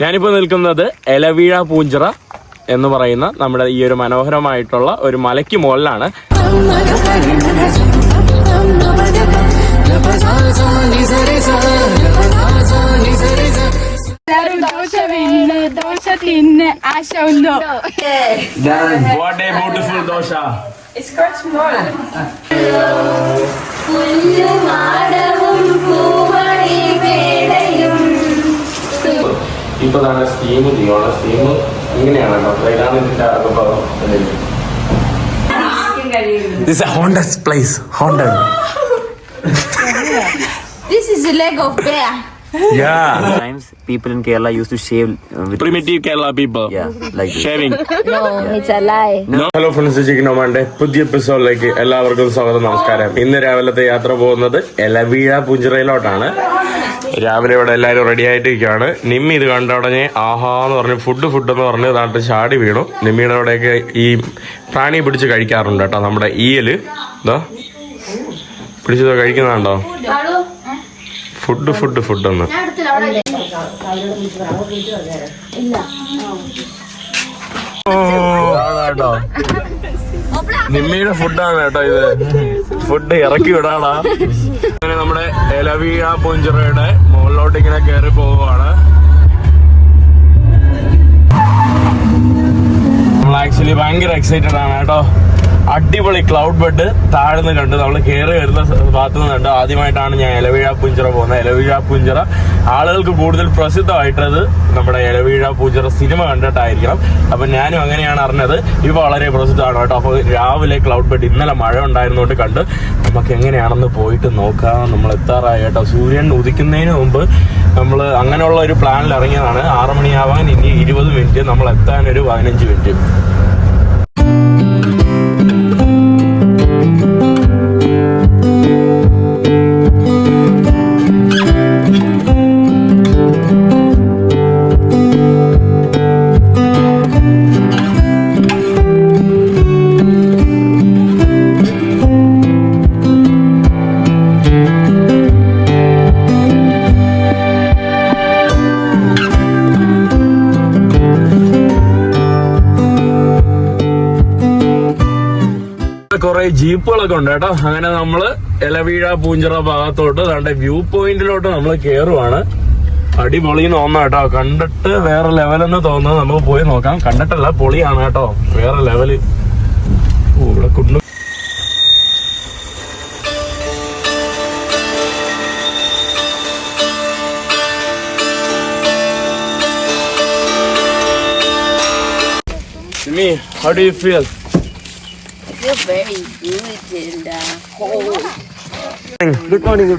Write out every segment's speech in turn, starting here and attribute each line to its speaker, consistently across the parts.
Speaker 1: ഞാനിപ്പോൾ നിൽക്കുന്നത് എലവീഴ പൂഞ്ചിറ എന്ന് പറയുന്ന നമ്മുടെ ഈ ഒരു മനോഹരമായിട്ടുള്ള ഒരു മലയ്ക്ക് മുകളിലാണ്.
Speaker 2: ദോശ ദോശ തിന്ന്
Speaker 1: സ്റ്റീം ചെയ്യണം സ്റ്റീം ഇങ്ങനെയാണ് കേട്ടോ ഇതാണ് ഇതിന്റെ അകഭാഗം this haunted place haunted
Speaker 2: This is the leg of bear.
Speaker 1: Yeah
Speaker 3: Times people in Kerala used to shave uh, with
Speaker 1: primitive Kerala people
Speaker 3: yeah like this.
Speaker 1: Shaving
Speaker 2: No, it's a lie.
Speaker 1: Hello friends ചിക്കനോമാന്റെ പുതിയ എപ്പിസോഡിലേക്ക് എല്ലാവർക്കും സ്വാഗതം നമസ്കാരം. ഇന്ന് രാവിലത്തെ യാത്ര പോകുന്നത് എലവീഴ പുഞ്ചിറയിലോട്ടാണ്. രാവിലെ ഇവിടെ എല്ലാവരും റെഡി ആയിട്ട് ഇരിക്കുകയാണ് നിമ്മി ഇത് കണ്ട ഉടനെ ആഹാ എന്ന് പറഞ്ഞ് ഫുഡ് ഫുഡ് എന്ന് പറഞ്ഞ് നാട്ടിൽ ചാടി വീണു. നിമ്മിയുടെ അവിടെയൊക്കെ ഈ പ്രാണി പിടിച്ച് കഴിക്കാറുണ്ട് കേട്ടോ നമ്മുടെ ഈയൽ. എന്താ പിടിച്ചത് കഴിക്കുന്നതാണ്ടോ ഫുഡ് ഫുഡ് ഫുഡ് എന്ന്. ഓ കേട്ടോ. നിമ്മിയുടെ ഫുഡാണ് കേട്ടോ ഇത്. ഫുഡ് ഇറക്കി വിടാടാ. അങ്ങനെ നമ്മുടെ എലവിയ പുഞ്ചിറയുടെ മുകളിലോട്ട് ഇങ്ങനെ കയറി പോവുകയാണ്. നമ്മൾ ആക്ച്വലി ഭയങ്കര എക്സൈറ്റഡ് ആണ് കേട്ടോ. അടിപൊളി ക്ലൗഡ് ബെഡ് താഴ്ന്ന് കണ്ട് നമ്മൾ കയറി വരുന്ന ഭാഗത്ത് നിന്ന് കണ്ട് ആദ്യമായിട്ടാണ് ഞാൻ എലവീഴ പുഞ്ചിറ പോകുന്നത്. എലവീഴ പുഞ്ചിറ. ആളുകൾക്ക് കൂടുതൽ പ്രസിദ്ധമായിട്ടത് നമ്മുടെ എലവീഴ പുഞ്ചിറ സിനിമ കണ്ടിട്ടായിരിക്കണം. അപ്പൊ ഞാനും അങ്ങനെയാണ് അറിഞ്ഞത്. ഇവ വളരെ പ്രസിദ്ധമാണ് കേട്ടോ. അപ്പോൾ രാവിലെ ക്ലൗഡ് ബെഡ് ഇന്നലെ മഴ ഉണ്ടായിരുന്നുകൊണ്ട് കണ്ട് നമുക്ക് എങ്ങനെയാണെന്ന് പോയിട്ട് നോക്കാം. നമ്മൾ എത്താറായി കേട്ടോ. സൂര്യൻ ഉദിക്കുന്നതിന് മുമ്പ് നമ്മൾ അങ്ങനെയുള്ള ഒരു പ്ലാനിൽ ഇറങ്ങിയതാണ്. ആറ് മണിയാവാൻ ഇനി ഇരുപത് മിനിറ്റ്. നമ്മൾ എത്താൻ ഒരു പതിനഞ്ച് മിനിറ്റ്. ജീപ്പുകളൊക്കെ ഉണ്ട് കേട്ടോ. അങ്ങനെ നമ്മൾ എലവീഴ പൂഞ്ചിറ ഭാഗത്തോട്ട് ദാണ്ടെ വ്യൂ പോയിന്റിലോട്ട് നമ്മൾ കേറുവാണ്. അടിപൊളി തോന്നാം കേട്ടോ. കണ്ടിട്ട് വേറെ ലെവലെന്ന് തോന്നുന്നത് നമുക്ക് പോയി നോക്കാം. കണ്ടിട്ടല്ല പൊളിയാണ് കേട്ടോ. വേറെ ലെവൽ ഇവിടെ കുണ്ടു Me, how do you feel?
Speaker 2: The hole.
Speaker 3: Good morning,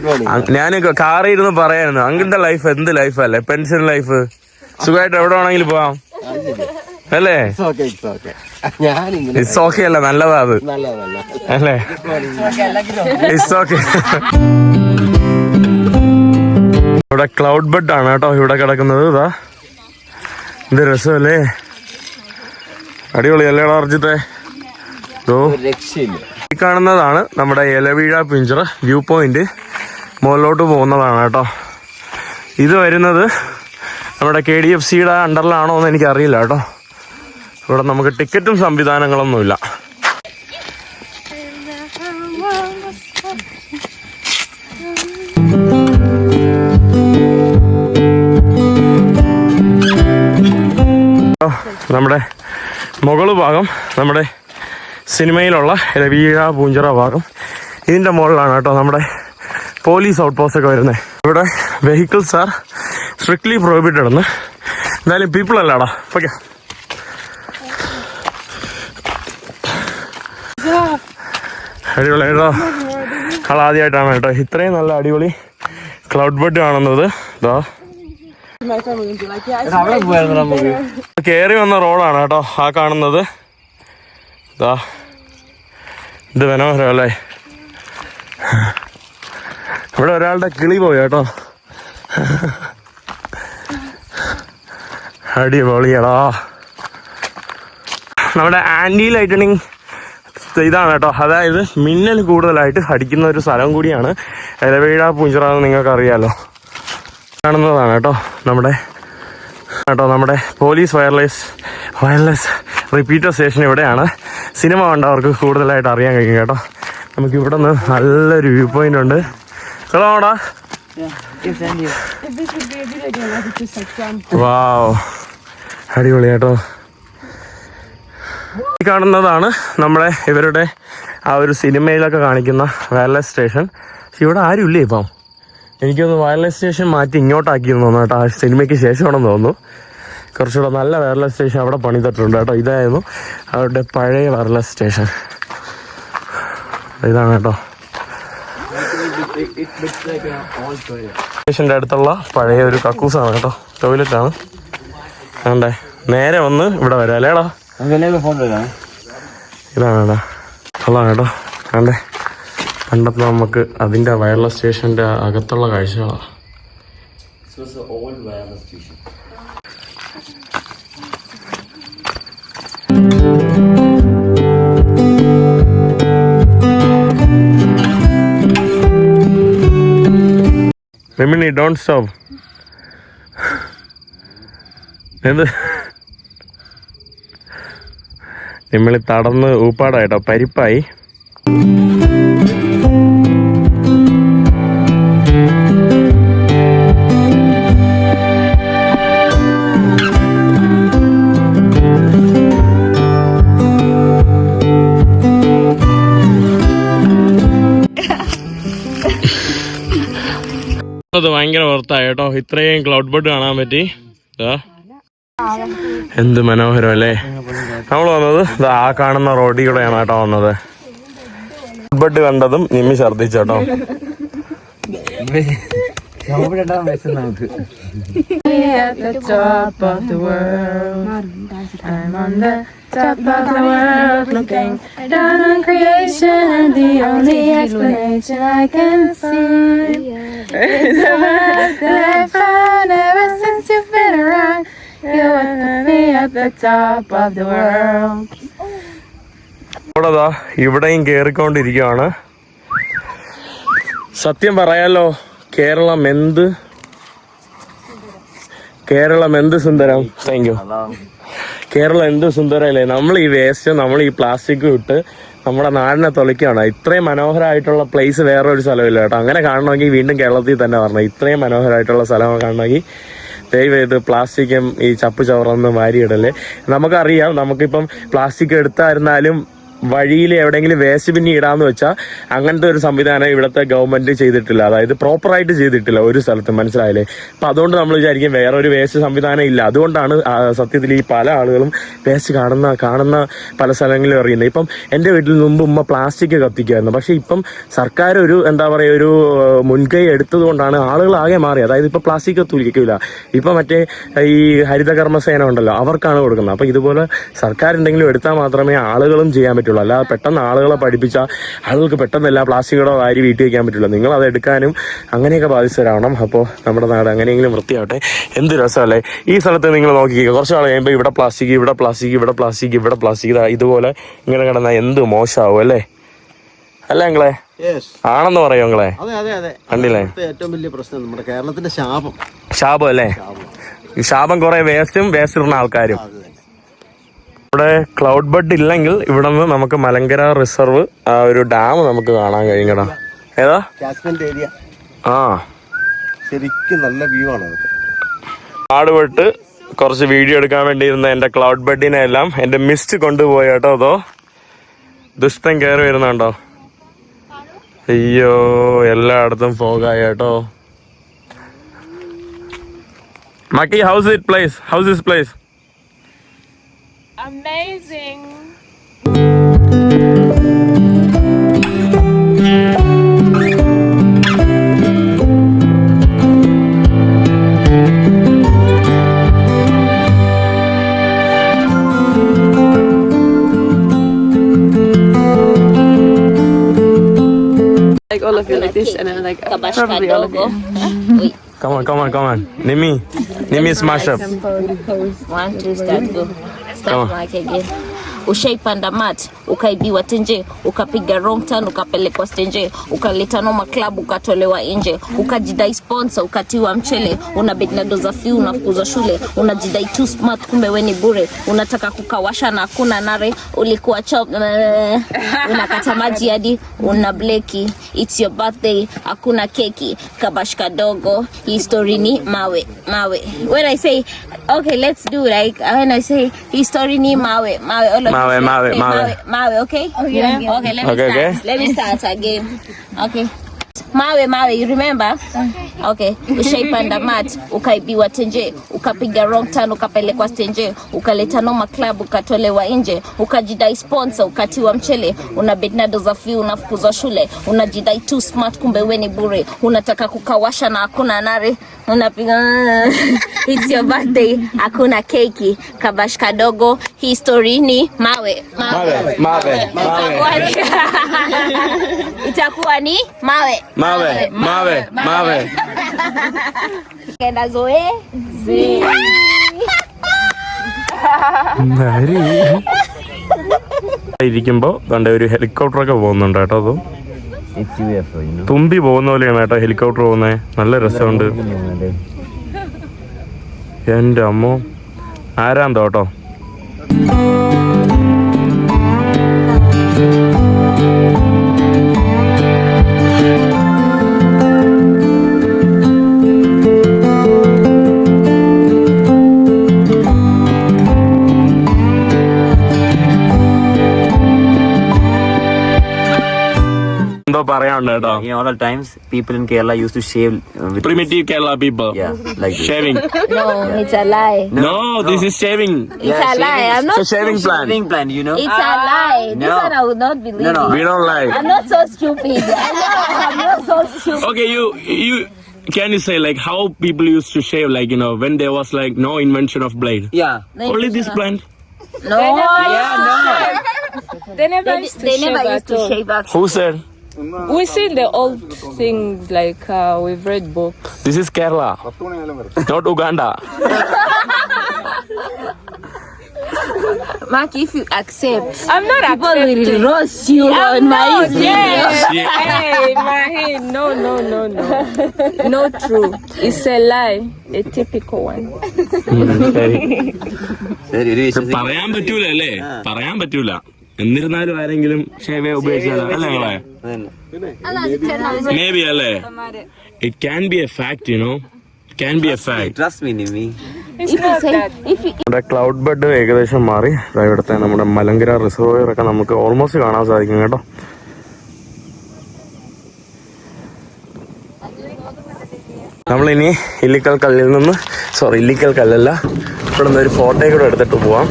Speaker 1: ഞാൻ കാറിൽ ഇരുന്ന് പറയായിരുന്നു. അങ്കിളുടെ ലൈഫ് എന്ത് ലൈഫ് ലൈഫല്ലേ പെൻഷൻ ലൈഫ് സുഖമായിട്ട് എവിടെ വേണമെങ്കിലും പോവാം. അല്ലേ? ഇറ്റ്സ് ഓക്കെ അല്ല? നല്ലതാ അത്. അല്ലേ? ഇറ്റ്സ് ഓക്കെ ഇവിടെ ക്ലൗഡ് ബെഡ് ആണ് കേട്ടോ. ഇവിടെ കിടക്കുന്നത്. ഇതാ. ഇത് രസമല്ലേ? അടിപൊളി അല്ലേടാ അർജിത്തെ? ഈ കാണുന്നതാണ് നമ്മുടെ എലവീഴ പിഞ്ചർ വ്യൂ പോയിന്റ്. മുകളിലോട്ട് പോകുന്നതാണ് കേട്ടോ. ഇത് വരുന്നത് നമ്മുടെ കെ ഡി എഫ് സിയുടെ അണ്ടറിലാണോ എന്ന് എനിക്ക് അറിയില്ല കേട്ടോ. ഇവിടെ നമുക്ക് ടിക്കറ്റും സംവിധാനങ്ങളൊന്നുമില്ല. നമ്മുടെ മുകൾ ഭാഗം നമ്മുടെ സിനിമയിലുള്ള രവീഴ പൂഞ്ചിറ ഭാഗം ഇതിന്റെ മുകളിലാണ് കേട്ടോ നമ്മുടെ പോലീസ് ഔട്ട് പോസ്റ്റ് ഒക്കെ വരുന്നത്. ഇവിടെ വെഹിക്കിൾസ് ആർ സ്ട്രിക്ട്ലി പ്രോഹിബിറ്റഡ് എന്ന് എന്തായാലും പീപ്പിൾ അല്ലാടാ. ഓക്കെ അടിപൊളി കേട്ടോ ആദ്യമായിട്ടാണ് കേട്ടോ. ഇത്രയും നല്ല അടിപൊളി ക്ലൗഡ് ബെഡ് കാണുന്നത്. ഇതാ കയറി വന്ന റോഡാണ് കേട്ടോ ആ കാണുന്നത്. ഇതാ ഇത് മനോഹരം അല്ലേ? ഇവിടെ ഒരാളുടെ കിളി പോയി കേട്ടോ. അടിപൊളിയടാ. നമ്മുടെ ആന്റി ലൈറ്റണിങ് ഇതാണ് കേട്ടോ. അതായത് മിന്നൽ കൂടുതലായിട്ട് അടിക്കുന്ന ഒരു സ്ഥലം കൂടിയാണ്. ഇലവീഴ പൂഞ്ചിറ എന്ന് നിങ്ങൾക്ക് അറിയാലോ കാണുന്നതാണ് കേട്ടോ നമ്മുടെ കേട്ടോ നമ്മുടെ police wireless wireless repeater station ഇവിടെയാണ്. സിനിമ കണ്ടവർക്ക് കൂടുതലായിട്ട് അറിയാൻ കഴിയും കേട്ടോ. നമുക്ക് ഇവിടെ നിന്ന് നല്ലൊരു വ്യൂ പോയിന്റ് ഉണ്ട്. കേളോടാ വാവ് അടിപൊളി കേട്ടോ. ഈ കാണുന്നതാണ് നമ്മുടെ ഇവരുടെ ആ ഒരു സിനിമയിലൊക്കെ കാണിക്കുന്ന വയർലെസ് സ്റ്റേഷൻ പക്ഷെ ഇവിടെ ആരും ഇല്ലേ ഇപ്പം? എനിക്കൊന്ന് വയർലെസ് സ്റ്റേഷൻ മാറ്റി ഇങ്ങോട്ടാക്കിയെന്ന് തോന്നുന്നു കേട്ടോ. ആ സിനിമയ്ക്ക് ശേഷമാണെന്ന് തോന്നുന്നു. കുറച്ചുകൂടെ നല്ല വയർലെസ് സ്റ്റേഷൻ അവിടെ പണിതിട്ടുണ്ട് കേട്ടോ. ഇതായിരുന്നു അവരുടെ പഴയ വയർലെസ് സ്റ്റേഷൻ ഇതാണ് കേട്ടോ. സ്റ്റേഷന്റെ അടുത്തുള്ള പഴയ ഒരു കക്കൂസാണ് കേട്ടോ. ആണ്. വേണ്ടേ നേരെ വന്ന് ഇവിടെ വരാം അല്ലേടാ
Speaker 3: വരാം.
Speaker 1: ഇതാണ് കേട്ടോ. കൊള്ളാം കേട്ടോ. വേണ്ടേ പണ്ടത്തെ നമുക്ക് അതിന്റെ വയർലെസ് സ്റ്റേഷന്റെ അകത്തുള്ള കാഴ്ചകളാണ് മെമിനി ഡോണ്ട് സ്റ്റോപ്പ് എന്ത്? നമ്മൾ തടന്ന് ഊപ്പാടായിട്ടോ പരിപ്പായി. അത് ഭയങ്കര വർത്തായി കേട്ടോ. ഇത്രയും ക്ലൗഡ് ബഡ് കാണാൻ പറ്റി. എന്ത് മനോഹരം അല്ലേ നമ്മൾ വന്നത് ആ കാണുന്ന റോഡിൽ കൂടെയാണ് കേട്ടോ വന്നത്. ബഡ് കണ്ടതും നിമ്മി ഛർദ്ദിച്ചു കേട്ടോ.
Speaker 3: നമുക്ക്
Speaker 4: at the top of the world. I'm on the top of the world, looking down on creation, and the only explanation I can find is the world that I've found ever since you've been around. You with me at the top of the world.
Speaker 1: ഇവിടെയും കേറിക്കൊണ്ടിരിക്കുകയാണ് സത്യം പറയാലോ കേരളം എന്ത് കേരളം എന്ത് സുന്ദരം? Thank you Keralam എന്ത് സുന്ദരല്ലേ? നമ്മൾ ഈ waste നമ്മൾ ഈ പ്ലാസ്റ്റിക് ഇട്ട് നമ്മുടെ നാടിനെ തൊളിക്കുകയാണ്. ഇത്രയും മനോഹരമായിട്ടുള്ള പ്ലേസ് വേറെ ഒരു സ്ഥലമില്ല കേട്ടോ. അങ്ങനെ കാണണമെങ്കിൽ വീണ്ടും കേരളത്തിൽ തന്നെ വരണം. ഇത്രയും മനോഹരമായിട്ടുള്ള സ്ഥലം കാണണമെങ്കിൽ ദയവ് ചെയ്ത് പ്ലാസ്റ്റിക്കും ഈ ചപ്പ് ചവറൊന്നും വാരിയിടല്ലേ? നമുക്കറിയാം നമുക്കിപ്പം പ്ലാസ്റ്റിക് എടുത്തായിരുന്നാലും വഴിയിൽ എവിടെയെങ്കിലും വേസ്റ്റ് പിന്നെ ഇടാന്ന് വെച്ചാൽ അങ്ങനത്തെ ഒരു സംവിധാനം ഇവിടുത്തെ ഗവൺമെന്റ് ചെയ്തിട്ടില്ല. അതായത് പ്രോപ്പറായിട്ട് ചെയ്തിട്ടില്ല ഒരു സ്ഥലത്ത്. മനസ്സിലായില്ലേ? അപ്പൊ അതുകൊണ്ട് നമ്മൾ വിചാരിക്കും വേറെ ഒരു വേസ്റ്റ് സംവിധാനം ഇല്ല. അതുകൊണ്ടാണ് സത്യത്തിൽ ഈ പല ആളുകളും വേസ്റ്റ് കാണുന്ന കാണുന്ന പല സ്ഥലങ്ങളിലും അറിയുന്നത്. ഇപ്പം എന്റെ വീട്ടിൽ മുമ്പ് ഉമ്മ പ്ലാസ്റ്റിക് കത്തിക്കുമായിരുന്നു. പക്ഷേ ഇപ്പം സർക്കാർ ഒരു എന്താ പറയുക ഒരു മുൻകൈ എടുത്തത് കൊണ്ടാണ് ആളുകൾ ആകെ മാറി. അതായത് ഇപ്പൊ പ്ലാസ്റ്റിക് കത്തിക്കില്ല ഇപ്പൊ മറ്റേ ഈ ഹരിതകർമ്മസേന ഉണ്ടല്ലോ അവർക്കാണ് കൊടുക്കുന്നത്. അപ്പൊ ഇതുപോലെ സർക്കാർ എന്തെങ്കിലും എടുത്താൽ മാത്രമേ ആളുകളും ചെയ്യാൻ പറ്റുള്ളൂ. അല്ലാതെ പെട്ടെന്ന് ആളുകളെ പഠിപ്പിച്ചാൽ ആളുകൾക്ക് പെട്ടെന്ന് എല്ലാ പ്ലാസ്റ്റിക്കുകളോ വാരി വീട്ടിൽ വയ്ക്കാൻ പറ്റില്ല. നിങ്ങൾ അത് എടുക്കാനും അങ്ങനെയൊക്കെ ബാധിച്ചവരാവണം അപ്പോൾ നമ്മുടെ നാട് അങ്ങനെയെങ്കിലും വൃത്തിയാവട്ടെ. എന്ത് രസമല്ലേ? ഈ സ്ഥലത്ത് നിങ്ങൾ നോക്കിക്കുക കുറച്ച് നാൾ കഴിയുമ്പോൾ ഇവിടെ പ്ലാസ്റ്റിക് ഇവിടെ പ്ലാസ്റ്റിക് ഇവിടെ പ്ലാസ്റ്റിക് ഇവിടെ പ്ലാസ്റ്റിക്. ഇതുപോലെ ഇങ്ങനെ കിടന്നാൽ എന്ത് മോശമാവും അല്ലേ? അല്ലേ നിങ്ങളെ ആണെന്ന് പറയോ നിങ്ങളെ കണ്ടില്ലേ?
Speaker 3: ഏറ്റവും വലിയ പ്രശ്നം. നമ്മുടെ കേരളത്തിന്റെ ശാപം.
Speaker 1: ശാപം അല്ലേ?
Speaker 3: ശാപം.
Speaker 1: കുറെ വേസ്റ്റും വേസ്റ്റ് ഇടുന്ന ആൾക്കാരും ഇവിടെ ക്ലൗഡ് ബഡ് ഇല്ലെങ്കിൽ ഇവിടെ നിന്ന് നമുക്ക് മലങ്കര റിസർവ് ആ ഒരു ഡാം നമുക്ക് കാണാൻ കഴിയും കേട്ടോ. ഏതാ?
Speaker 3: ഏരിയ
Speaker 1: ആ.
Speaker 3: ശരിക്കും നല്ല വ്യൂ ആണ്
Speaker 1: പാടുപെട്ട് കുറച്ച് വീഡിയോ എടുക്കാൻ വേണ്ടി ഇരുന്ന എന്റെ ക്ലൗഡ് ബഡിനെ എല്ലാം എന്റെ മിസ്റ്റ് കൊണ്ടുപോയി കേട്ടോ അതോ. ദുഷ്ടം കയറി വരുന്നുണ്ടോ? അയ്യോ എല്ലായിടത്തും ഫോഗായി കേട്ടോ. Makki house it place house is place
Speaker 4: Amazing.
Speaker 2: Like all of you like this and then like probably all of you.
Speaker 1: Come on, come on, come on. Nimi. Nimi smash up.
Speaker 2: One, two, start, go. Start like again.
Speaker 5: ushaipanda mat ukaibiwa tenje ukapiga wrong turn ukapelekwa stenje ukaleta noma club ukatolewa nje ukajidai sponsor ukatiwa mchele una bed na doza fee, unafukuzwa shule unajidai too smart kumbe wewe ni bure. Unataka kukawasha na hakuna nare ulikuwa chop unakata maji hadi una bleki. It's your birthday hakuna keki kabash kadogo history ni mawe mawe. When i say okay let's do like when i say history ni mawe mawe all of you
Speaker 1: Mawe, mawe,
Speaker 5: say
Speaker 1: mawe.
Speaker 5: mawe mawe okay yeah. Yeah. okay let me
Speaker 1: Okay,
Speaker 5: start
Speaker 1: okay.
Speaker 5: let me start again okay mawe mawe you remember okay ushaipanda mat ukaibiwa tenje ukapiga wrong turn ukapelekwa stenje ukaleta noma club ukatolewa nje ukajidai sponsor ukatiwa mchele una bednado za fi unafukuzwa shule unajidai too smart kumbe weni bure unataka kukawasha na hakuna nare unapiga it's your birthday hakuna keki kabash kadogo history ni mawe
Speaker 1: Mawe, mawe, mawe.
Speaker 5: itakuwa ni mawe
Speaker 1: Mawe, mawe, mawe.
Speaker 5: kenda zoe
Speaker 1: ഇരിക്കുമ്പോ കണ്ട ഒരു helicopter ഒക്കെ പോകുന്നുണ്ട് കേട്ടോ അത് തുമ്പി പോകുന്ന പോലെയാണ് കേട്ടോ ഹെലികോപ്റ്റർ പോകുന്നത് നല്ല രസമുണ്ട്. എന്റെ അമ്മോ. ആരാന്തോ കേട്ടോ എന്തോ പറയാനുണ്ട് കേട്ടോ
Speaker 6: In older times, people in Kerala used to shave uh, with
Speaker 1: primitive Kerala people
Speaker 6: yeah, like this.
Speaker 1: Shaving
Speaker 5: no it's a lie
Speaker 1: no this is shaving
Speaker 5: it's a lie i'm not
Speaker 1: shaving plan
Speaker 6: Shaving plan, you know.
Speaker 5: it's a lie this
Speaker 6: No.
Speaker 5: one i would not believe
Speaker 6: No, no.
Speaker 5: it.
Speaker 1: We don't like
Speaker 5: i'm not so stupid i know i'm not so stupid
Speaker 1: Okay, you you can you say like how people used to shave like you know when there was like no invention of blade?
Speaker 6: Yeah.
Speaker 1: Only this plant.
Speaker 5: no
Speaker 6: Yeah, no.
Speaker 4: They never
Speaker 5: they,
Speaker 4: used to
Speaker 5: they
Speaker 4: shave
Speaker 5: never
Speaker 4: at
Speaker 5: used to
Speaker 4: all.
Speaker 5: shave actually.
Speaker 1: Who said
Speaker 4: We see the old things like uh, we've read books.
Speaker 1: this is Kerala? Not Uganda.
Speaker 5: Mark, if you accept
Speaker 4: I'm not
Speaker 5: people will
Speaker 4: accepting.
Speaker 5: roast you on my
Speaker 4: Yes.
Speaker 1: Yeah.
Speaker 4: Hey, Mahi, no, no, no, no. Not true. It's a lie. A typical one.
Speaker 1: ശരി.
Speaker 6: Very rich.
Speaker 1: പറയാൻ പറ്റൂല അല്ലേ പറയാൻ പറ്റൂല എന്നിരുന്നാലും ആരെങ്കിലും ഷേവ ഉപയോഗിച്ചാലേ? അല്ലേ നിങ്ങളെ? മേ ബി അല്ലേ? It can be a fact
Speaker 6: you know can
Speaker 4: be a fact.
Speaker 1: നമ്മുടെ ക്ലൗഡ് ബെഡ് ഏകദേശം മാറി. ഇവിടുത്തെ നമ്മുടെ മലങ്കര റിസർവോയർ ഒക്കെ നമുക്ക് ഓൾമോസ്റ്റ് കാണാൻ സാധിക്കും കേട്ടോ. നമ്മളിനി ഇല്ലിക്കൽ കല്ലിൽ നിന്ന് സോറി ഇല്ലിക്കൽ കല്ലല്ല. ഇവിടെ നിന്ന് ഒരു ഫോട്ടോ കൂടെ എടുത്തിട്ട് പോവാം.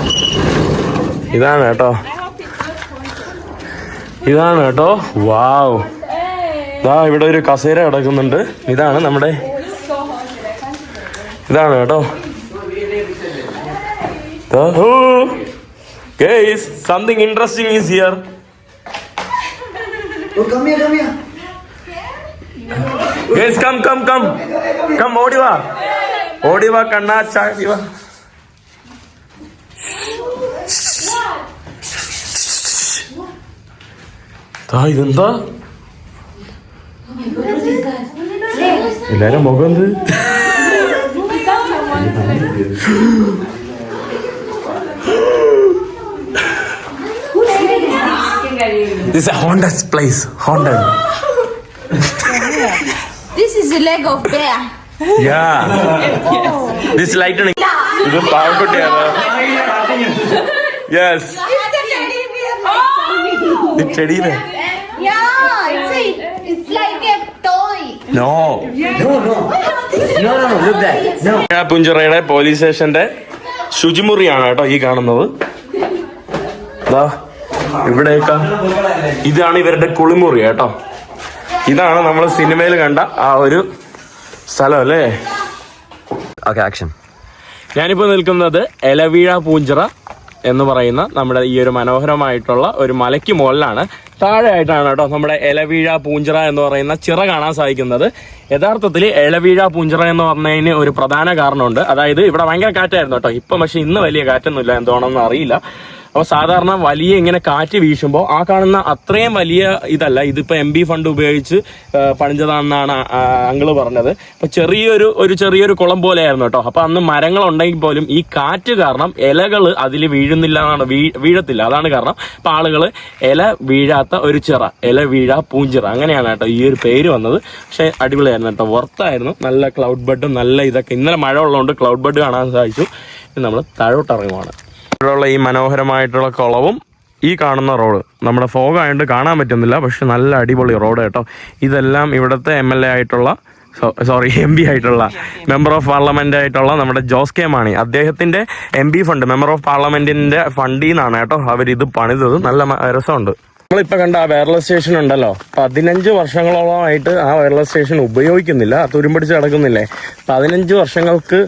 Speaker 1: ഇതാണ് കേട്ടോ. ഇതാണ് കേട്ടോ. വാവ്. ഇതാ ഇവിടെ ഒരു കസേര കിടക്കുന്നുണ്ട്. ഇതാണ് നമ്മുടെ ഇതാണ് കേട്ടോ. Something interesting is here
Speaker 3: come come
Speaker 1: come come ഓടിവാ ഓടിവാ കണ്ണാ ചാടിവാ ദാ, ഇതെന്താ എല്ലാരും മുഖം എന്ത് This is a Honda's place. Honda.
Speaker 5: This is the leg of bear.
Speaker 1: Yeah. This lightning. ഇത് പാവക്കുട്ടിയാണ് യെസ് ചെടിയിലെ
Speaker 5: Yeah, it's, like a toy.
Speaker 1: No
Speaker 3: No, no. No, no, no, look that. No.
Speaker 1: പുഞ്ചിറയുടെ പോലീസ് സ്റ്റേഷന്റെ ശുചിമുറിയാണ് കേട്ടോ ഈ കാണുന്നത് ദാ ഇവിടെയൊക്കെ ഇതാണ് ഇവരുടെ കുളിമുറി കേട്ടോ ഇതാണ് നമ്മൾ സിനിമയിൽ കണ്ട ആ ഒരു സ്ഥലം അല്ലേ
Speaker 6: ഓക്കെ ആക്ഷൻ
Speaker 1: ഞാനിപ്പോൾ നിൽക്കുന്നത് എലവീഴ പൂഞ്ചിറ എന്ന് പറയുന്ന നമ്മുടെ ഈ ഒരു മനോഹരമായിട്ടുള്ള ഒരു മലയ്ക്ക് മുകളിലാണ്. താഴെയായിട്ടാണ് കേട്ടോ നമ്മുടെ എലവീഴ പൂഞ്ചിറ എന്ന് പറയുന്ന ചിറ കാണാൻ സാധിക്കുന്നത്. യഥാർത്ഥത്തിൽ എലവീഴ പൂഞ്ചിറ എന്ന് പറഞ്ഞതിന് ഒരു പ്രധാന കാരണമുണ്ട്. അതായത് ഇവിടെ ഭയങ്കര കാറ്റായിരുന്നു കേട്ടോ. ഇപ്പം പക്ഷെ ഇന്ന് വലിയ കാറ്റൊന്നുമില്ല. എന്തോണെന്ന് അറിയില്ല. അപ്പോൾ സാധാരണ വലിയ ഇങ്ങനെ കാറ്റ് വീശുമ്പോൾ ആ കാണുന്ന അത്രയും വലിയ ഇതല്ല. ഇതിപ്പോ എം ബി ഫണ്ട് ഉപയോഗിച്ച് പണിഞ്ഞതാണെന്നാണ് അങ്കിൾ പറഞ്ഞത്. അപ്പോൾ ചെറിയൊരു ഒരു ചെറിയൊരു കുളം പോലെയായിരുന്നു കേട്ടോ. അപ്പോൾ അന്ന് മരങ്ങൾ ഉണ്ടെങ്കിൽ പോലും ഈ കാറ്റ് കാരണം ഇലകൾ അതിൽ വീഴുന്നില്ല എന്നാണ് വീഴത്തില്ല. അതാണ് കാരണം. അപ്പോൾ ആളുകൾ ഇല വീഴാത്ത ഒരു ചിറ ഇല വീഴാ പൂഞ്ചിറ. അങ്ങനെയാണ് കേട്ടോ ഈ ഒരു പേര് വന്നത്. പക്ഷേ അടിപൊളിയായിരുന്നു കേട്ടോ. വർത്തായിരുന്നു നല്ല ക്ലൗഡ് ബഡും നല്ല ഇതൊക്കെ. ഇന്നലെ മഴ ഉള്ളതുകൊണ്ട് ക്ലൗഡ് ബഡ് കാണാൻ സാധിച്ചു. നമ്മൾ താഴോട്ട് ഇറങ്ങുവാണ്. ഇവിടെയുള്ള ഈ മനോഹരമായിട്ടുള്ള കുളവും ഈ കാണുന്ന റോഡ്. നമ്മുടെ ഫോഗ് ആയതുകൊണ്ട് കാണാൻ പറ്റുന്നില്ല പക്ഷെ നല്ല അടിപൊളി റോഡ് കേട്ടോ. ഇതെല്ലാം ഇവിടുത്തെ എം എൽ എ ആയിട്ടുള്ള സോറി എം പി ആയിട്ടുള്ള മെമ്പർ ഓഫ് പാർലമെന്റ് ആയിട്ടുള്ള നമ്മുടെ ജോസ് കെ മാണി. അദ്ദേഹത്തിന്റെ M P fund member of പാർലമെന്റിന്റെ ഫണ്ടിൽ നിന്നാണ് കേട്ടോ അവർ ഇത് പണിതത്. നല്ല രസമുണ്ട്. നമ്മളിപ്പോ കണ്ട ആ വയർലെസ് സ്റ്റേഷൻ ഉണ്ടല്ലോ. പതിനഞ്ച് വർഷങ്ങളോളമായിട്ട് ആ വയർലെസ് സ്റ്റേഷൻ ഉപയോഗിക്കുന്നില്ല. തുരുമ്പടിച്ച് കിടക്കുന്നില്ലേ പതിനഞ്ച് വർഷങ്ങൾക്ക്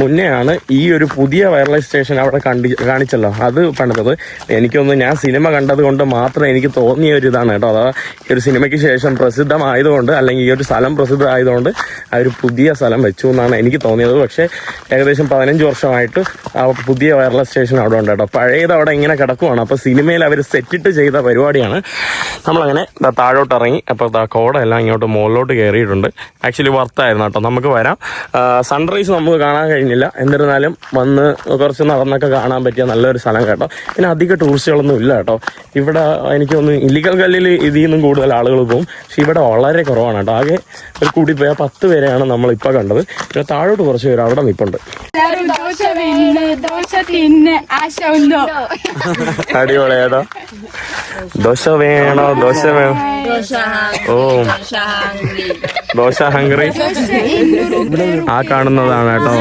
Speaker 1: മുന്നെയാണ് ഈ ഒരു പുതിയ വയർലെസ് സ്റ്റേഷൻ അവിടെ കണ്ടി കാണിച്ചല്ലോ. അത് പണിതത് എനിക്കൊന്ന് ഞാൻ സിനിമ കണ്ടത് കൊണ്ട് മാത്രം എനിക്ക് തോന്നിയ ഒരു ഇതാണ് കേട്ടോ. അതാ ഈ ഒരു സിനിമയ്ക്ക് ശേഷം പ്രസിദ്ധമായതുകൊണ്ട് അല്ലെങ്കിൽ ഈ ഒരു സ്ഥലം പ്രസിദ്ധമായതുകൊണ്ട് ആ ഒരു പുതിയ സ്ഥലം വെച്ചു എന്നാണ് എനിക്ക് തോന്നിയത്. പക്ഷേ ഏകദേശം പതിനഞ്ച് വർഷമായിട്ട് ആ പുതിയ വയർലെസ് സ്റ്റേഷൻ അവിടെ ഉണ്ട് കേട്ടോ. പഴയത് അവിടെ ഇങ്ങനെ കിടക്കുവാണ്. അപ്പോൾ സിനിമയിൽ അവർ സെറ്റിട്ട് ചെയ്ത പരിപാടിയാണ്. നമ്മളങ്ങനെ താഴോട്ട് ഇറങ്ങി അപ്പോൾ ദാ കോട എല്ലാം ഇങ്ങോട്ട് മുകളിലോട്ട് കയറിയിട്ടുണ്ട്. ആക്ച്വലി വർത്തായിരുന്നു കേട്ടോ. നമുക്ക് വരാം. സൺറൈസ് നമുക്ക് കാണാൻ കഴിഞ്ഞില്ല. എന്നിരുന്നാലും വന്ന് കുറച്ച് നടന്നൊക്കെ കാണാൻ പറ്റിയ നല്ലൊരു സ്ഥലം കേട്ടോ. പിന്നെ അധികം ടൂറിസ്റ്റുകളൊന്നും ഇല്ല കേട്ടോ. ഇവിടെ എനിക്ക് ഒന്ന് ഇല്ലിക്കൽ കല്ലിൽ ഇതിൽ നിന്നും കൂടുതൽ ആളുകൾ പോകും. പക്ഷെ ഇവിടെ വളരെ കുറവാണ് കേട്ടോ. ആകെ ഒരു കൂടി പോയാൽ പത്ത് പേരെയാണ് നമ്മളിപ്പോൾ കണ്ടത്. പിന്നെ താഴോട്ട് കുറച്ച് പേര് അവിടെ നിൽപ്പുണ്ട്. അടിപൊളിയാട്ടോ ദോശ വേണോ? ദോശ വേണോ ഓ. ദോശ ഹംഗറി ആ കാണുന്നതാണ് കേട്ടോ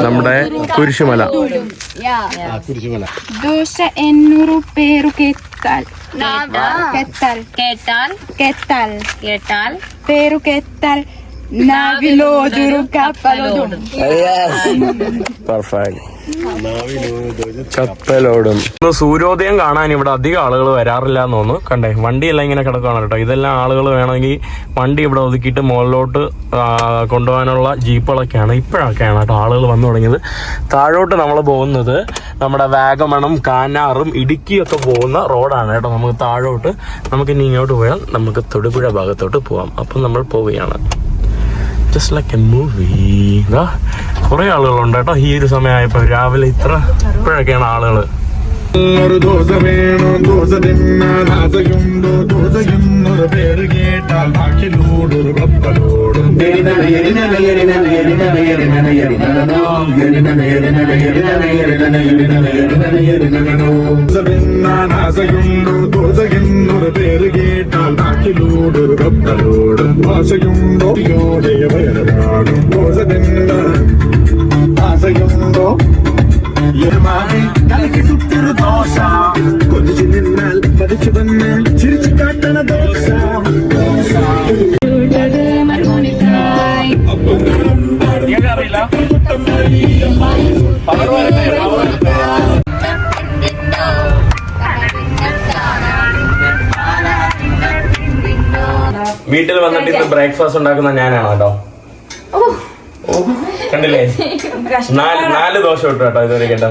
Speaker 1: നമ്മുടെ കുരിശുമല.
Speaker 4: ദോശ എണ്ണൂറ് പേരു കെത്താൽ കെത്താൽ
Speaker 5: കേട്ടാൽ.
Speaker 4: കെത്താൽ
Speaker 5: കേട്ടാൽ.
Speaker 4: പേരു കെത്താൽ നാവിലോതൊരു കപ്പലോടും
Speaker 1: പെർഫെക്റ്റ് കപ്പലോടും. സൂര്യോദയം കാണാൻ ഇവിടെ അധികം ആളുകൾ വരാറില്ല എന്ന് തോന്നുന്നു. കണ്ടേ വണ്ടിയെല്ലാം ഇങ്ങനെ കിടക്കുകയാണ് കേട്ടോ. ഇതെല്ലാം ആളുകൾ വേണമെങ്കിൽ വണ്ടി ഇവിടെ ഒതുക്കിയിട്ട് മുകളിലോട്ട് കൊണ്ടുപോകാനുള്ള ജീപ്പുകളൊക്കെയാണ് ഇപ്പോഴൊക്കെയാണ് കേട്ടോ ആളുകൾ വന്നു തുടങ്ങിയത്. താഴോട്ട് നമ്മൾ പോകുന്നത് നമ്മുടെ വാഗമണം കാനാറും ഇടുക്കിയൊക്കെ പോകുന്ന റോഡാണ് കേട്ടോ നമുക്ക് താഴോട്ട്. നമുക്ക് ഇനി ഇങ്ങോട്ട് പോയാൽ നമുക്ക് തൊടുപുഴ ഭാഗത്തോട്ട് പോവാം. അപ്പം നമ്മൾ പോവുകയാണ്. ജസ്റ്റ് ലൈക്ക് എ മൂവി ഇതാ കുറെ ആളുകളുണ്ട് കേട്ടോ. ഈ ഒരു സമയമായപ്പോ രാവിലെ ഇത്ര ഇപ്പോഴൊക്കെയാണ് ആളുകൾ
Speaker 7: ഒരു ദോശ വേണോ? ദോശ തിന്നാൽ ആശയുണ്ടോ? ദോശയെന്നൊരു പേര് കേട്ടാൽ ബാക്കിലോടൊരു കപ്പലോടും. തിന്നാൻ ആശയുണ്ടോ? ദോശയെന്നൊരു പേര് കേട്ടാൽ ബാക്കിലോടൊരു യോടെ വയറാടും ദോശ തിന്നാൻ
Speaker 1: ബ്രേക്ക്ഫാസ്റ്റ് ഉണ്ടാക്കുന്ന ഞാനാണ് കേട്ടോ. കണ്ടില്ലേ? നാല് നാല് ദോശ ഇട്ടു കേട്ടോ ഇതുവരെ കേട്ടോ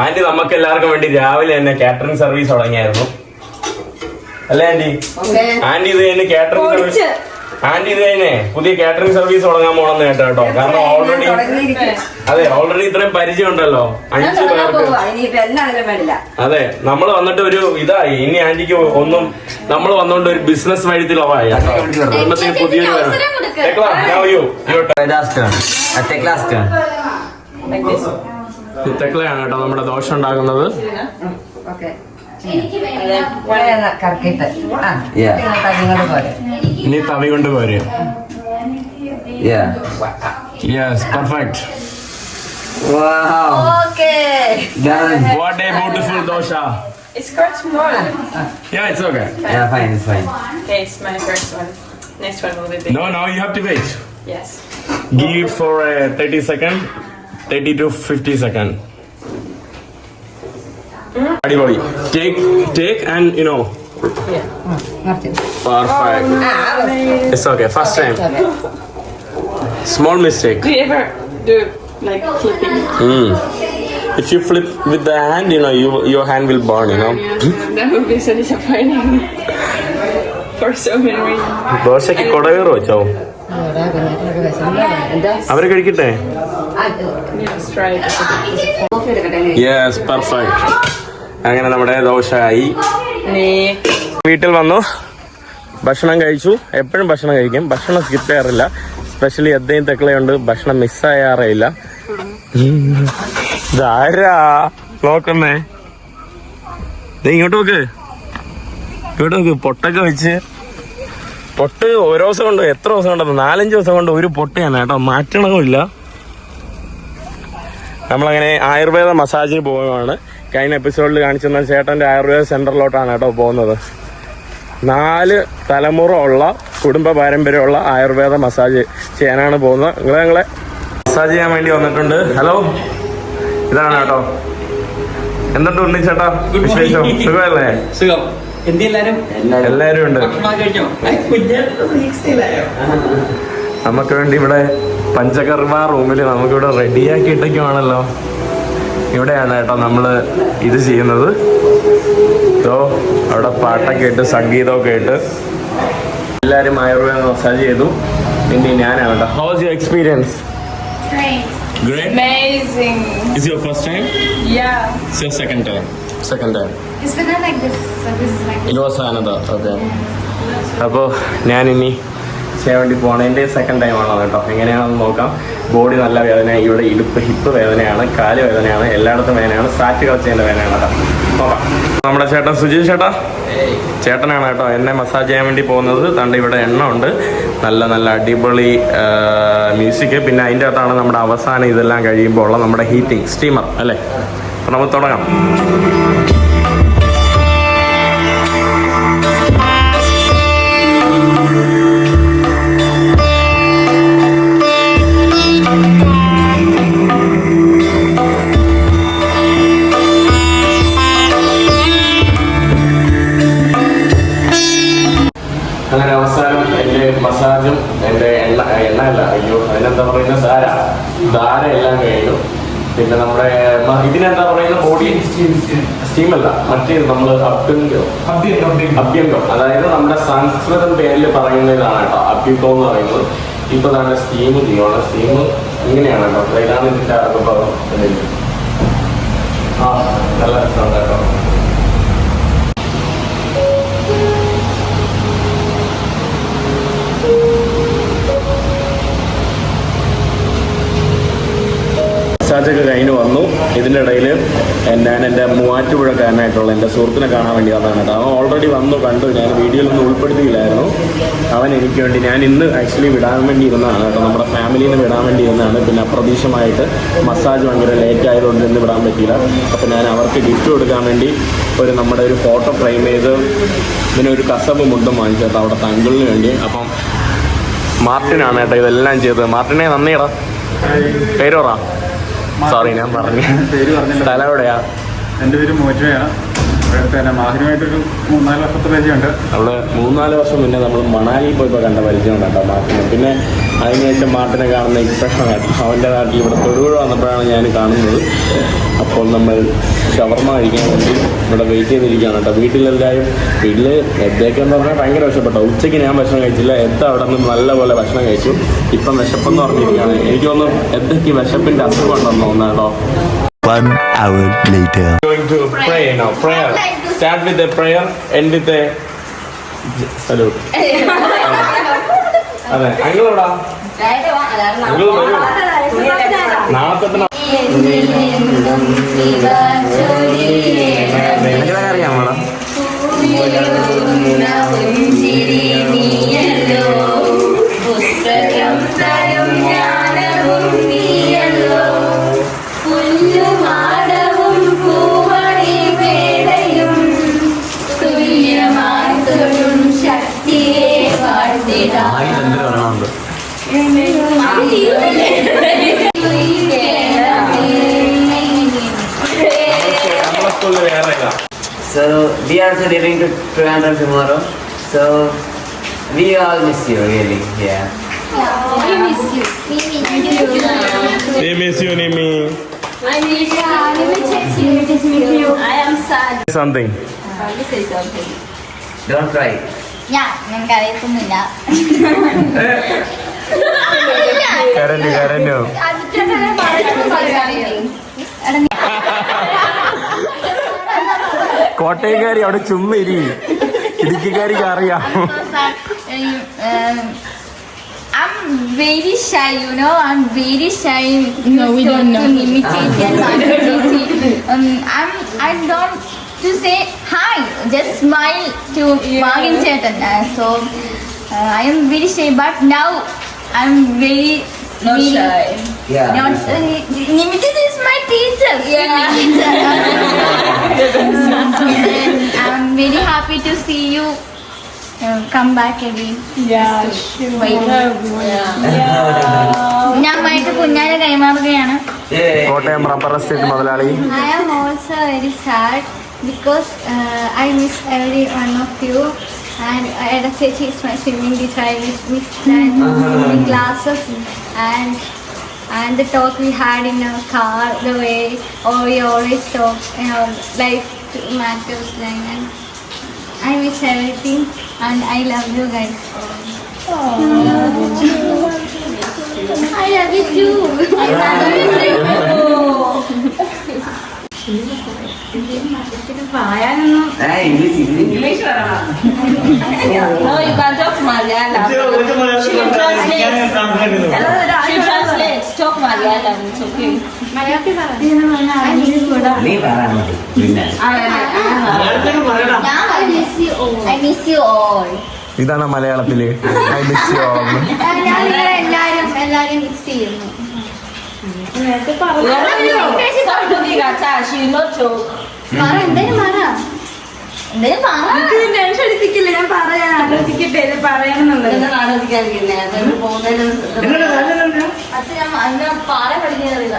Speaker 1: ആന്റി നമുക്ക് എല്ലാവർക്കും വേണ്ടി രാവിലെ തന്നെ കാറ്ററിംഗ് സർവീസ് തുടങ്ങിയായിരുന്നു. അല്ലേ ആന്റി? ആന്റി ഇത് കാറ്ററിംഗ് സർവീസ് ആന്റി ഇത് തന്നെ. പുതിയ കാറ്ററിംഗ് സർവീസ് തുടങ്ങാൻ പോണെന്ന് കേട്ടോ കേട്ടോ. കാരണം ഓൾറെഡി അതെ ഓൾറെഡി ഇത്രയും പരിചയം ഉണ്ടല്ലോ. അഞ്ചു പേർക്ക്. അതെ നമ്മൾ വന്നിട്ട് ഒരു ഇതായി. ഇനി ആന്റിക്ക് ഒന്നും നമ്മൾ വന്നോണ്ട് ഒരു ബിസിനസ് വഴിത്തിലവായി കുടുംബത്തിൽ പുതിയൊരു. തെക്ലയാണ് കേട്ടോ നമ്മുടെ ദോശ ഉണ്ടാക്കുന്നത്.
Speaker 8: കറക്കിട്ട് ആ
Speaker 3: Yeah.
Speaker 8: നിങ്ങൾ പോലെ
Speaker 1: ഇനി തവി കൊണ്ട് പോര്
Speaker 3: Yeah.
Speaker 1: Yes perfect
Speaker 3: Wow.
Speaker 8: Okay.
Speaker 3: Done.
Speaker 1: What a beautiful dosa
Speaker 2: It's quite small.
Speaker 1: Yeah, it's okay.
Speaker 3: Yeah, fine, it's fine.
Speaker 2: Okay, it's my first one. Next one will be big.
Speaker 1: No, now you have to wait.
Speaker 2: Yes.
Speaker 1: Give for a 30 second, 30 to 50 second. അടിപൊളി take take and you know perfect it's okay first time small mistake
Speaker 2: Do you ever do like flipping?
Speaker 1: If you flip with the hand, you know, you, your hand will burn, you know.
Speaker 2: That would be so disappointing. For so many reasons.
Speaker 1: ദോശയ്ക്ക് കൊടകയറ് വെച്ചോ
Speaker 8: എന്താ
Speaker 1: അവര് കഴിക്കട്ടെ
Speaker 2: Let's try it.
Speaker 8: Coffee എടുക്കട്ടെ
Speaker 1: yes perfect അങ്ങനെ നമ്മുടെ ദോശയായി. വീട്ടിൽ വന്നു. ഭക്ഷണം കഴിച്ചു. എപ്പോഴും ഭക്ഷണം കഴിക്കും. ഭക്ഷണം സ്കിപ്പ് ചെയ്യാറില്ല. സ്പെഷ്യലി എന്തേയും തെക്കളയുണ്ട് ഭക്ഷണം മിസ്സായാറേ ഇല്ല ഇതാരാ? നോക്കുന്നേ. ഇങ്ങോട്ട് നോക്ക്. ഇങ്ങോട്ട് നോക്ക്. പൊട്ടൊക്കെ വെച്ച്. പൊട്ട് ഓരോ ദിവസം കൊണ്ട് എത്ര ദിവസം കൊണ്ടെന്ന് നാലഞ്ച് ദിവസം കൊണ്ട് ഒരു പൊട്ടിയാണ് കേട്ടോ. മാറ്റണമില്ല നമ്മളങ്ങനെ ആയുർവേദ മസാജിന് പോവുകയാണ്. കഴിഞ്ഞ എപ്പിസോഡിൽ കാണിച്ചു തന്ന ചേട്ടന്റെ ആയുർവേദ സെന്ററിലോട്ടാണ് കേട്ടോ പോകുന്നത്. നാല് തലമുറ ഉള്ള കുടുംബ പാരമ്പര്യമുള്ള ആയുർവേദ മസാജ് ചെയ്യാനാണ് പോകുന്നത്. നിങ്ങളെ ഞങ്ങളെ മസാജ് ചെയ്യാൻ വേണ്ടി വന്നിട്ടുണ്ട്. ഹലോ? ഇതാണ് കേട്ടോ. എന്നിട്ട് ഉണ്ണി ചേട്ടാ? വിശേഷം? സുഖമല്ലേ?
Speaker 6: സുഖം.
Speaker 1: എല്ലാവരും ഉണ്ട്. നമുക്ക് വേണ്ടി ഇവിടെ പഞ്ചകർമ്മ റൂമിൽ നമുക്കിവിടെ റെഡിയാക്കി ഇട്ടേക്കുവാണല്ലോ ഇവിടെയാണ് കേട്ടോ നമ്മൾ ഇത് ചെയ്യുന്നത് ഇതോ അവിടെ പാട്ടൊക്കെ ഇട്ട് സംഗീതമൊക്കെ ഇട്ട് എല്ലാവരും ആയുർവേദ മസാജ് ചെയ്തു പിന്നെ ഞാനാണ് കേട്ടോ house your experience Great.
Speaker 2: Amazing.
Speaker 1: Is your first time?
Speaker 2: Yeah.
Speaker 1: It's your second time. Second time.
Speaker 9: It's been like this. So this is like
Speaker 1: It was another. Okay. അപ്പോൾ ഞാനിനി ചെയ്യാൻ വേണ്ടി പോകണം എന്റെ സെക്കൻഡ് ടൈം ആണോ കേട്ടോ. എങ്ങനെയാണെന്ന് നോക്കാം. ബോഡി നല്ല വേദന ഇവിടെ ഇടുപ്പ് ഹിപ്പ് വേദനയാണ് കാൽ വേദനയാണ് എല്ലായിടത്തും വേദനയാണ് സാറ്റ് കളച്ചതിന്റെ വേദനയാണ് കേട്ടോ. നോക്കാം. നമ്മുടെ ചേട്ടൻ സുജിത് ചേട്ടാ? ചേട്ടനാണ് കേട്ടോ എന്നെ മസാജ് ചെയ്യാൻ വേണ്ടി പോകുന്നത്. തണ്ട് ഇവിടെ എണ്ണ ഉണ്ട് നല്ല നല്ല അടിപൊളി മ്യൂസിക് പിന്നെ അതിന്റെ അകത്താണ് നമ്മുടെ അവസാനം ഇതെല്ലാം കഴിയുമ്പോൾ ഉള്ള നമ്മുടെ ഹീറ്റിംഗ് സ്റ്റീമർ അല്ലേ? നമുക്ക് തുടങ്ങാം. ധാര എല്ലാം കഴിഞ്ഞു. പിന്നെ നമ്മുടെ ഇതിനെന്താ പറയുന്ന ബോഡി സ്റ്റീം അല്ല. മറ്റേ നമ്മൾ അഭ്യംഗം അഭ്യംഗം അതായത് നമ്മുടെ സംസ്കൃതം പേരിൽ പറയുന്ന ഇതാണ് കേട്ടോ അഭ്യുഗം എന്ന് പറയുന്നത്. ഇപ്പൊ തന്നെ സ്റ്റീം ചെയ്യുവാണ് സ്റ്റീം ഇങ്ങനെയാണ് കേട്ടോ. ഇതാണ് ഇതിന്റെ അകഭാഗം ആ നല്ല രസമുണ്ട് കേട്ടോ. മസാജൊക്കെ കഴിഞ്ഞ് വന്നു. ഇതിന്റെ ഇടയിൽ ഞാൻ എന്റെ മൂവാറ്റുപുഴക്കാരനായിട്ടുള്ള എന്റെ സുഹൃത്തിനെ കാണാൻ വേണ്ടി വന്നതാണ്. കേട്ടോ അവൻ ഓൾറെഡി വന്നു കണ്ടു. ഞാൻ വീഡിയോയിൽ വീഡിയോയിലൊന്നും ഉൾപ്പെടുത്തിയില്ലായിരുന്നു. അവൻ എനിക്ക് വേണ്ടി ഞാൻ ഇന്ന് ആക്ച്വലി വിടാൻ വേണ്ടി ഇരുന്നതാണ് കേട്ടോ. നമ്മുടെ ഫാമിലിയിൽ നിന്ന് വിടാൻ വേണ്ടി ഇരുന്നതാണ്. പിന്നെ അപ്രതീക്ഷമായിട്ട് മസാജ് ഭയങ്കര ലേറ്റ് ആയതുകൊണ്ട് ഇന്ന് വിടാൻ പറ്റിയില്ല. അപ്പോൾ ഞാൻ അവർക്ക് ഗിഫ്റ്റ് കൊടുക്കാൻ വേണ്ടി ഒരു നമ്മുടെ ഒരു ഫോട്ടോ ഫ്രെയിം ചെയ്ത് പിന്നെ ഒരു കസബ് മുണ്ടും വാങ്ങിച്ചു കേട്ടോ അവിടെ തങ്കിളിന് വേണ്ടി. അപ്പം മാർട്ടിനാണ് കേട്ടോ ഇതെല്ലാം ചെയ്തത്. മാർട്ടിനെ നന്ദിയടാ. പേര് പറ. സോറി ഞാൻ പറഞ്ഞു
Speaker 7: പേര് പറഞ്ഞില്ല.
Speaker 1: സ്ഥലം എവിടെയാ?
Speaker 7: എന്റെ പേര് മോജയാണ് തന്നെ മാഹിനുമായിട്ടൊരു മൂന്നാൽ വർഷത്തെ പരിചയമുണ്ട്.
Speaker 1: നമ്മൾ മൂന്നാൽ വർഷം മുന്നേ നമ്മൾ മണാലിയിൽ പോയപ്പോൾ കണ്ട പരിചയം കേട്ടോ മാർട്ടിനെ പിന്നെ അതിനുശേഷം മാർട്ടിനെ കാണുന്ന കേട്ടോ അവന്റെ നാട്ടിൽ ഇവിടെ തൊടുപുഴ വന്നപ്പോഴാണ് ഞാൻ കാണുന്നത്. അപ്പോൾ നമ്മൾ ഷവർമ കഴിക്കാൻ വേണ്ടി ഇവിടെ വെയിറ്റ് ചെയ്തിരിക്കുകയാണ് കേട്ടോ. വീട്ടിലെല്ലാവരും വീട്ടിൽ എദ്ദയൊക്കെ പറഞ്ഞാൽ ഭയങ്കര വിശപ്പെട്ടോ ഉച്ചയ്ക്ക് ഞാൻ ഭക്ഷണം കഴിച്ചില്ല. എത്ത അവിടെ നിന്ന് നല്ലപോലെ ഭക്ഷണം കഴിച്ചു. ഇപ്പം വിശപ്പെന്ന് പറഞ്ഞിരിക്കുകയാണ്. എനിക്ക് തോന്നുന്നു എദ്ദയ്ക്ക് വിശപ്പിന്റെ അസുഖം ഉണ്ടെന്ന് തോന്നുന്നു
Speaker 10: One hour later.
Speaker 1: going to pray now. Prayer. Start with a prayer, end with a salute. അതെ അങ്കിൾ എവിടാ അങ്കിൾ തൊട്ട്
Speaker 3: also to Trivandrum tomorrow. So we all miss you, really. Yeah. yeah.
Speaker 9: we miss you. We miss you.
Speaker 1: We miss you, Nimi.
Speaker 9: I miss you. We miss you. We miss you. I am sad.
Speaker 1: Something.
Speaker 5: Somebody say something.
Speaker 3: Don't cry.
Speaker 9: Yeah, I'm crying
Speaker 1: for Mila. Karendu, കോട്ടയംകാരി അവിടെ ചുമ്മാ ഇരി ഇടുക്കിക്കാരിക്ക് അറിയാം
Speaker 9: I'm very shy, you know. I'm very shy. No, we don't know. To imitate and not imitate. Um, I'm. I don't to say hi. Just smile to Margin Chetan. Uh, so uh, I am very shy, but now I'm very.
Speaker 5: Not
Speaker 9: very-
Speaker 5: shy.
Speaker 3: Yeah.
Speaker 9: Not, uh, Nimitit is my teacher. Yeah. teacher. and I'm very happy to see you uh, come back again. ഞാൻ വൈകിട്ട് കുഞ്ഞാനെ കൈമാറുകയാണ്
Speaker 3: Yeah.
Speaker 1: Kottayam rubber estate മുതലാളി
Speaker 9: I am also very sad because uh, I miss every one of you. And Ada Chechi is my swimming teacher. I miss Miss Chan, classes, and and the talk we had in our car, the way or we always talk, you know, life matters. Like, and I miss everything, and I love you guys. I love you too. I love
Speaker 5: chalk Malayalam
Speaker 1: ഇതാണ്
Speaker 9: ഞാൻ
Speaker 4: പറയാൻ ആലോചിക്കട്ടെ പറയണമെന്നുള്ളത് ആലോചിക്കാതിരിക്കുന്നേ അതൊന്നും പോകുന്നതിന്
Speaker 9: അത് ഞാൻ അന്ന് പാറ പഠിക്കുന്നറിയില്ല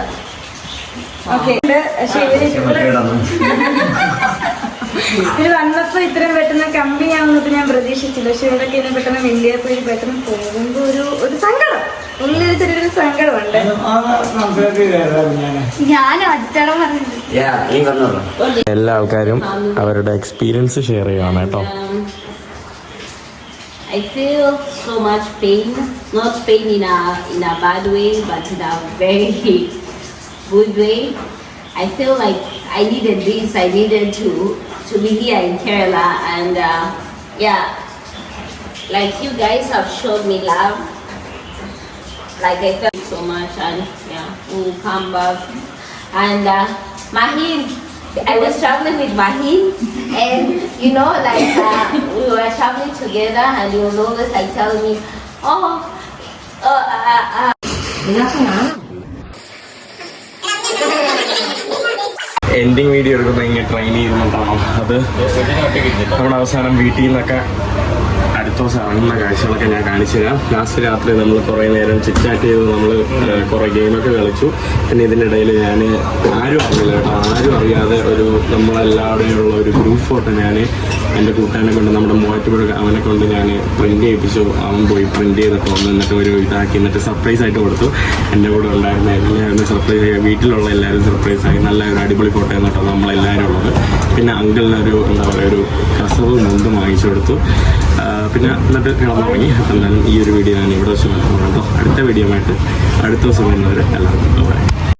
Speaker 4: ഓക്കെ. പക്ഷെ ഇവർ ഇത് വന്നപ്പോ ഇത്രയും പെട്ടെന്ന് കമ്പനി ആവുന്നത് ഞാൻ പ്രതീക്ഷിച്ചില്ല. പക്ഷെ ഇവരൊക്കെ ഇങ്ങനെ പെട്ടെന്ന് വലിയപ്പോ ഇത് പെട്ടെന്ന് പോകുമ്പോ ഒരു ഒരു സങ്കടം. ഉള്ളിൽ ചെറിയൊരു സങ്കടമുണ്ട്.
Speaker 9: ഞാൻ അച്ചടം
Speaker 3: പറഞ്ഞിട്ടുണ്ട്
Speaker 1: എല്ലാ ആൾക്കാരും അവരുടെ എക്സ്പീരിയൻസ് ഷെയർ ചെയ്യണം കേട്ടോ.
Speaker 5: I feel so much pain, not pain in a in a bad way, but in a very good way. I feel like I needed this. I needed to to be here in Kerala, and uh, yeah, like you guys have showed me love. Like I felt so much, and yeah, we'll come back. And uh, Mahin, I was traveling with Mahi, and you know, like uh, we were traveling together, and he was always like telling me, "Oh, uh, uh, uh,
Speaker 1: ending video എടുക്കുന്ന ഇങ്ങനെ train ചെയ്യുന്നുണ്ടാണോ അത് നമ്മുടെ അവസാനം വീട്ടിൽ നിന്നൊക്കെ ദിവസം ഇറങ്ങുന്ന കാഴ്ചകളൊക്കെ ഞാൻ കാണിച്ചു തരാം ലാസ്റ്റ് രാത്രി നമ്മൾ കുറേ നേരം ചിറ്റാറ്റ് ചെയ്ത് നമ്മൾ കുറേ ഗെയിമൊക്കെ കളിച്ചു പിന്നെ ഇതിനിടയിൽ ഞാൻ ആരും അറിയില്ല കേട്ടോ ആരും അറിയാതെ ഒരു നമ്മളെല്ലാവരുടെയും ഉള്ള ഒരു ഗ്രൂപ്പ് ഫോട്ടോ ഞാൻ എന്റെ കൂട്ടുകാരനെ കൊണ്ട് നമ്മുടെ മൂവാറ്റുപുഴ അവനെ കൊണ്ട് ഞാൻ പ്രിന്റ് ചെയ്യിപ്പിച്ചു അവൻ പോയി പ്രിന്റ് ചെയ്തിട്ട് വന്ന് എന്നിട്ട് ഒരു ഇതാക്കി എന്നിട്ട് സർപ്രൈസ് ആയിട്ട് കൊടുത്തു എന്റെ കൂടെ ഉണ്ടായിരുന്ന എല്ലാവരും സർപ്രൈസ് ആയി വീട്ടിലുള്ള എല്ലാവരും സർപ്രൈസ് ആയി നല്ല ഒരു അടിപൊളി ഫോട്ടോ കേട്ടോ നമ്മളെല്ലാവരും ഉള്ളത് പിന്നെ അങ്കിളിനൊരു എന്താ പറയുക ഒരു കസവ് മുണ്ടും വാങ്ങിച്ചു കൊടുത്തു ആ, പിന്നെ എന്നിട്ട് കിടന്നുറങ്ങി എന്തായാലും ഈ ഒരു വീഡിയോ ഞാൻ ഇവിടെ വെച്ച് കേട്ടോ അടുത്ത വീഡിയോ ആയിട്ട് അടുത്ത ദിവസം വരുന്നവരെ എല്ലാവർക്കും